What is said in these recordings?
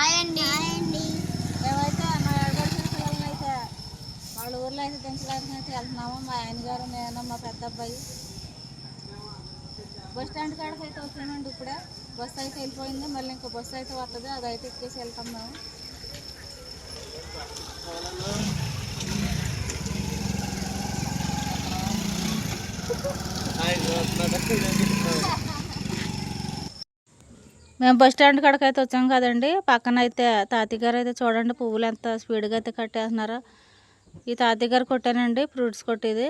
Hi అండి. మేమైతే మా పిల్లలని అయితే వాళ్ళ ఊర్లో అయితే దించడానికి అయితే వెళ్తున్నాము మా ఆయన గారు నేను మా పెద్ద అబ్బాయి. బస్ స్టాండ్ కాడికి అయితే వచ్చామండి ఇప్పుడే. బస్సు అయితే వెళ్ళిపోయింది. మళ్ళీ ఇంకో బస్సు అయితే వస్తుంది అది అయితే ఎక్కేసి వెళ్తాం మేము. మేము బస్ స్టాండ్ కాడకి అయితే వచ్చాం కదండి. పక్కన అయితే తాతయ్య గారు అయితే చూడండి పువ్వులు ఎంత స్పీడ్గా అయితే కట్టేస్తున్నారో. ఈ తాతయ్య గారు కొట్టానండి ఫ్రూట్స్ కొట్టేది.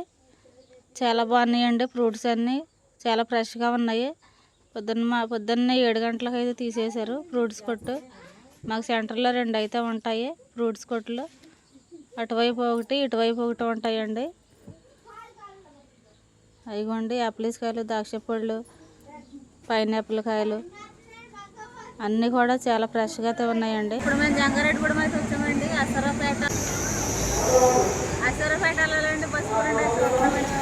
చాలా బాగున్నాయండి ఫ్రూట్స్ అన్నీ. చాలా ఫ్రెష్గా ఉన్నాయి. పొద్దున్న మా పొద్దున్నే ఏడు గంటలకు అయితే తీసేశారు ఫ్రూట్స్ కొట్టు. మాకు సెంటర్లో రెండు అయితే ఉంటాయి ఫ్రూట్స్ కొట్లు అటువైపు ఒకటి ఇటువైపు ఒకటి ఉంటాయండి. అయిగోండి యాపిల్స్ కాయలు ద్రాక్ష పళ్ళు పైనాపిల్ కాయలు. అన్నీ కూడా చాలా ఫ్రెష్గా అయితే ఉన్నాయండి. ఇప్పుడు మేము జంగారెడ్డిగూడెం అయితే వచ్చాం అసరాపేట అసరాపేటలో బస్సు కూడా చూస్తున్నామండి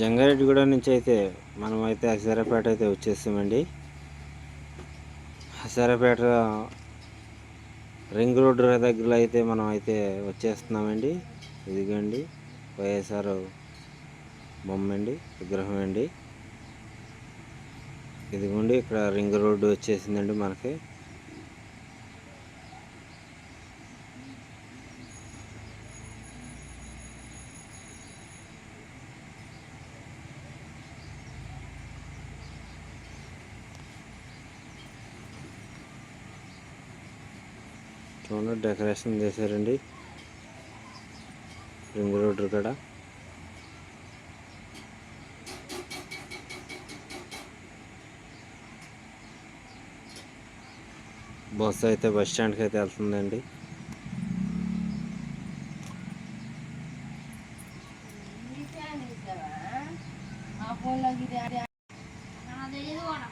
జంగారెడ్డిగూడ నుంచి అయితే మనం అయితే హసారపేట అయితే వచ్చేస్తామండి. హసారపేట రింగ్ రోడ్ దగ్గరలో అయితే మనం అయితే వచ్చేస్తున్నామండి. ఇదిగోండి వైఎస్ఆర్ బొమ్మ అండి విగ్రహం అండి ఇదిగోండి ఇక్కడ రింగ్ రోడ్డు వచ్చేసిందండి మనకి. చూడండి డెకరేషన్ చేశారండి. రింగ్ రోడ్ కాడ. బస్సు అయితే బస్ స్టాండ్కి అయితే వెళ్తుందండి తెలియదు కూడా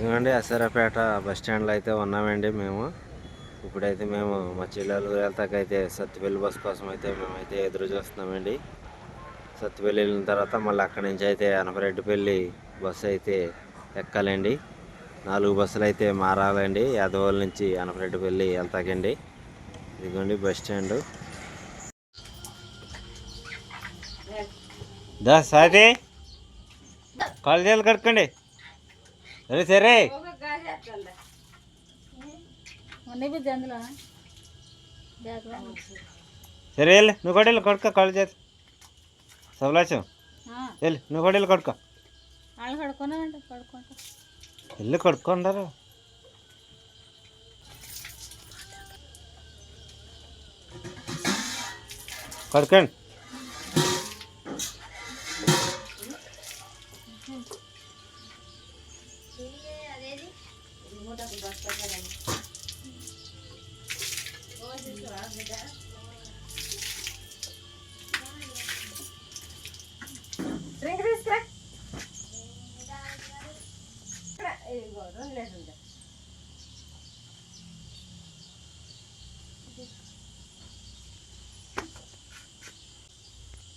ఇదిగోండి అసరాపేట బస్ స్టాండ్లో అయితే ఉన్నామండి మేము. ఇప్పుడైతే మేము మా చెల్లెలు వెళ్తాకైతే సత్తుపల్లి బస్ కోసం అయితే మేమైతే ఎదురు చూస్తున్నామండి. సత్తుపల్లి వెళ్ళిన తర్వాత మళ్ళీ అక్కడి నుంచి అయితే అనపరెడ్డిపల్లి బస్సు అయితే ఎక్కాలండి. నాలుగు బస్సులు అయితే మారాలండి. యాదవోల నుంచి అనపరెడ్డిపల్లి వెళ్తాకండి. ఇదిగోండి బస్ స్టాండ్. దా సాది కాలేజీలు కడుక్కోండి. సరే సరే. సరే వెళ్ళు. నువ్వు కూడా వెళ్ళు కొడుకో కాళ్ళు చేతి. సవలాచం వెళ్ళు నువ్వు కూడా వెళ్ళి కొడుకో. వెళ్ళి కొడుకుంటారు కడుకోండి లీటర్లు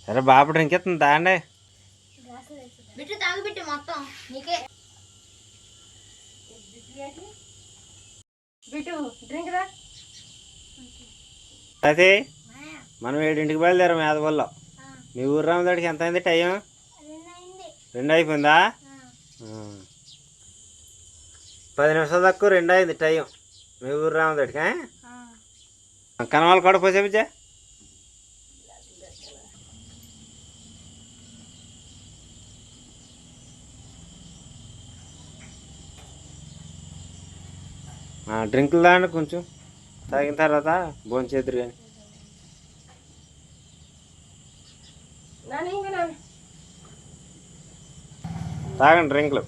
సరే బాబు డ్రింక్ ఎత్తుంది తాండే బిట్టు తాగు బిట్టు మొత్తం నీకే. బిటు డ్రింక్ రా. అయితే మనం ఏడింటికి బయలుదేరాం యాదవల్లో. మీ ఊరు రామదాడికి ఎంత అయింది టైం రెండు అయిపోయిందా. పది నిమిషాలు తక్కువ రెండు అయింది టైం. మీ ఊరు రామదాడికి కనవాళ్ళు కూడా పోసేపించా డ్రింకులు దాండి కొంచెం. తాగిన తర్వాత భోంచేద్దరు కానీ తాగండి డ్రింకులు.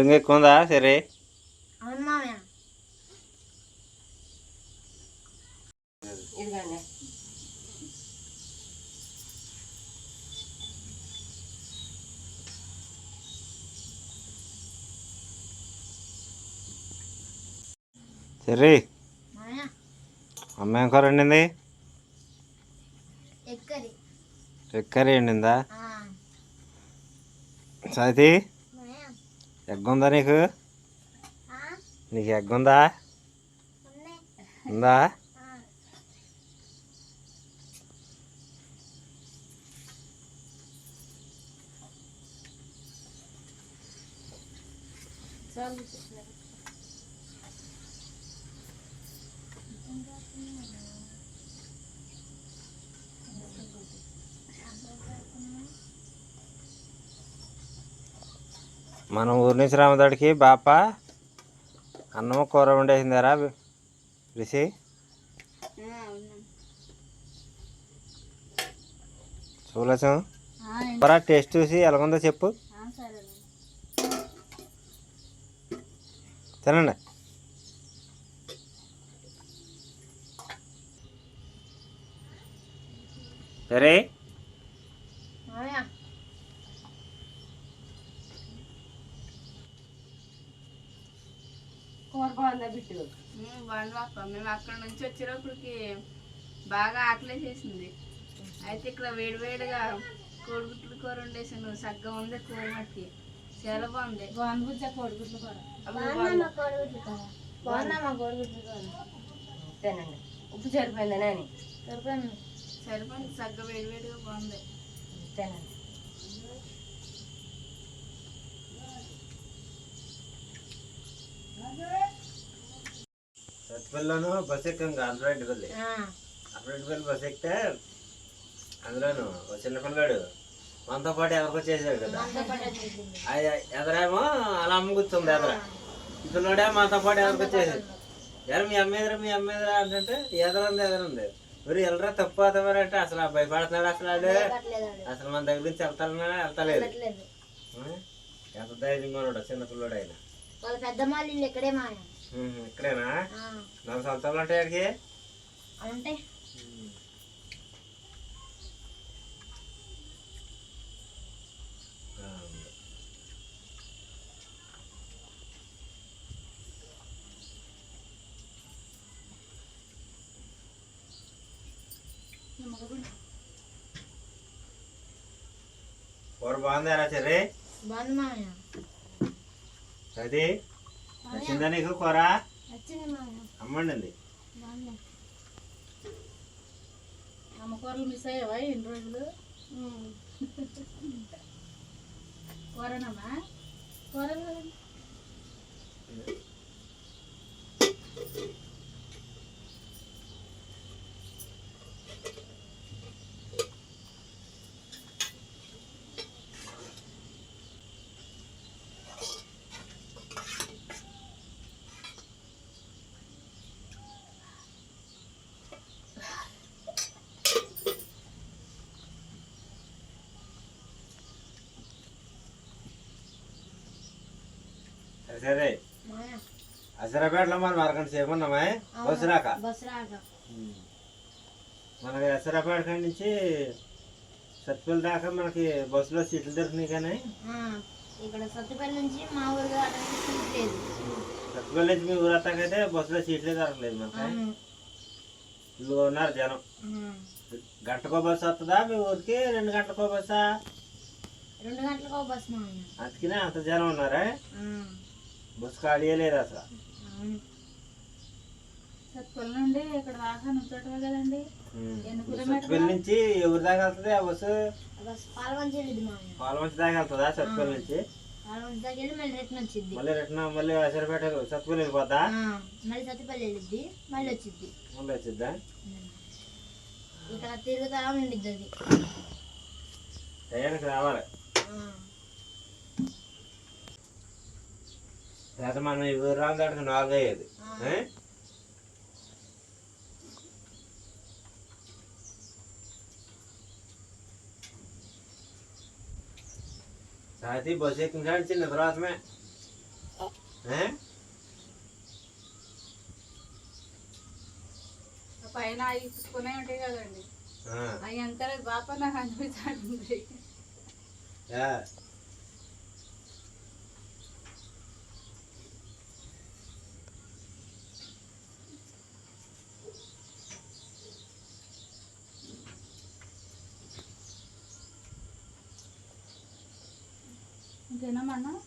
కూలింగ్ ఎక్కువ ఉందా సరే అవును మామయ్య ఇదిగోండి సరే అమ్మ ఏం కూర వండింది ఎక్కరి వండిందా సాతి ఎగ్ ఉందా నీకు నీకు ఎగ్ ఉందా ఉందా మన ఊరి నుంచి రామదాడికి బాప అన్నం కూర వండేసిందారా రిషి? చూలసం కూర టేస్ట్ చూసి ఎలాగుందో చెప్పు. సరే తినండి. సరే కూర బాగుందా అక్క మేము అక్కడ నుంచి వచ్చేటప్పటికి బాగా ఆకలేసేసింది అయితే ఇక్కడ వేడివేడిగా కోడిగుడ్లు కూర వండేసాను సగ్గం ఉంది కూర మట్టి చాలా బాగుంది బాగుంది బుజ్జ కోడిగుడ్లు కూర. అబ్బో, బాగుంది. బాగుందా మా కోడిగుడ్లు కూర. తినండి. ఉప్పు సరిపోయిందా నాని? సరిపోయింది. సరిపోయింది. సగ్గ వేడివేడిగా బాగుంది తినండి. సత్పల్లిలోను బస్ ఎక్కాం ఆంధ్రాయిడ్ వెళ్ళి ఆంధ్రాయిడ్ వెళ్ళి బస్ ఎక్కితే అందులోను ఒక చిన్న పిల్లగాడు మనతో పాటు ఎవరికో చేసాడు. కదా ఎదరేమో అలా అమ్మ కూర్చుంది ఎదర. పిల్లడే మనతో పాటు ఎవరికో చేసాడు ఎవరు మీ అమ్మ ఎదురు మీ అమ్మ ఎదురా అంటే ఎదరుంది ఎదరుంది. మరి ఎల్లరా తప్పు అవుతామని అంటే అసలు ఆ భయపడుతున్నాడు అసలు ఆడు. అసలు మన దగ్గర నుంచి వెళ్తానన్నా వెళ్తలేదు? ఎంత ధైర్యంగా ఉన్నాడు చిన్న పిల్లడు ఆయన. వాళ్ళ పెద్దమ్మ ఇక్కడే ఉహు, ఇక్కడేనా? నాలుగు సంవత్సరాలు ఉంటాయి ఆడికి అంటే ఆ, ఉంది. కూర బాగుంది రా చెర్రి? బాగుంది మామయ్య. అది? నచ్చిందా నీకు కూర? అమ్మండి అమ్మ కూరలు మిస్ అయ్యావా ఎన్ని రోజులు? కూరనమ్మా? కూరలు సరే సరే మామయ్య అసరాపేటలో మనం అరగంట సేపు ఉన్నామే? బస్సు రాక బస్సు రాక మనకి అసరాపేట కాడి నుంచి సత్పల్లి దాకా మనకి బస్సులో సీట్లు దొరికినాయి కానీ. ఆ, ఇక్కడ సత్తుపల్లి నుంచి మా ఊరు రావడానికి సీట్ లేదు. సత్పల్లి నుంచి మీ ఊరు అత్తాకైతే బస్సులో సీట్లే దొరకలేదు మనకి అవును. ఇదిగో ఉన్నారు జనం. గంటకో బస్సు వస్తుందా మీ ఊరికి రెండు గంటలకో బస్సా? రెండు గంటలకు ఒక బస్ మామయ్య. అందుకనే అంత జనం ఉన్నారా? ఆ, బస్సు ఖాళీ లేదు అసలు. నుండి ఇక్కడ దాకా నుంచోటమే కదండి. నుంచి ఎవరి దాకా వెళ్తుంది ఆ బస్సు? పాలవంచి దాకా వెళ్తుందా సత్తుపల్లి నుంచి? మళ్ళీ రిటర్న్ వచ్చింది మళ్ళీ రిటర్న్ మళ్ళీ వెళ్ళిపోద్దా? సత్తుపల్లి వెళ్ళిద్ది మళ్ళీ వచ్చిద్ది. మళ్ళీ వచ్చిద్దా? ఇక్కడ తిరుగుతా ఉండిద్ది అది టయానికి రావాలి. లేకపోతే మనం ఈ ఊరు రాని దానికి నాలుగు అయ్యేది ఏ? సాతి బస్సు ఎక్కిన కాడి చిన్న తర్వాతమే. ఏ? పైన అవి పుచ్చుకునే ఉంటాయి కదండి. ఆ, అవి ఎంత బాప నాకు de la mano